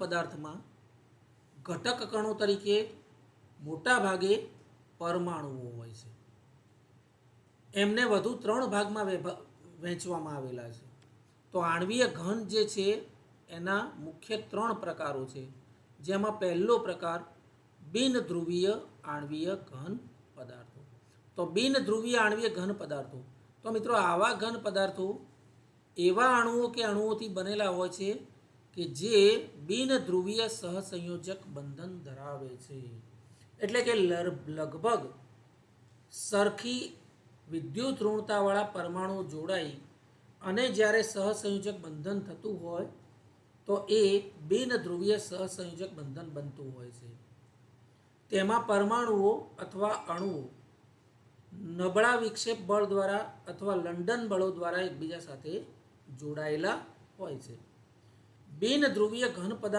પદાર્થમાં ઘટક કણો તરીકે મોટા ભાગે પરમાણુઓ હોય છે. એમને વધુ ત્રણ ભાગમાં વહેંચવામાં આવેલા છે. તો આણ્વીય ઘન જે છે, એના મુખ્ય ત્રણ પ્રકારો છે. જેમાં પહેલો પ્રકાર બિન ધ્રુવીય આણ્વીય ઘન પદાર્થો. તો બિન ધ્રુવીય આણ્વીય ઘન પદાર્થો. તો મિત્રો આવા ઘન પદાર્થો એવા અણુઓ કે અણુઓથી બનેલા હોય છે કે જે બિન ધ્રુવીય સહસંયોજક બંધન ધરાવે છે. એટલે કે લગભગ સરખી વિદ્યુત ઋણતાવાળા પરમાણુ જોડાઈ અને જ્યારે સહસંયોજક બંધન થતું હોય, તો એ બિન ધ્રુવીય સહસંયોજક બંધન બનતું હોય છે. તેમાં પરમાણુઓ અથવા અણુઓ, નબળા વિક્ષેપ બળ દ્વારા અથવા લંડન બળો દ્વારા એકબીજા સાથે જોડાયેલા હોય છે. બિન ધ્રુવીય ઘન પદાર્થ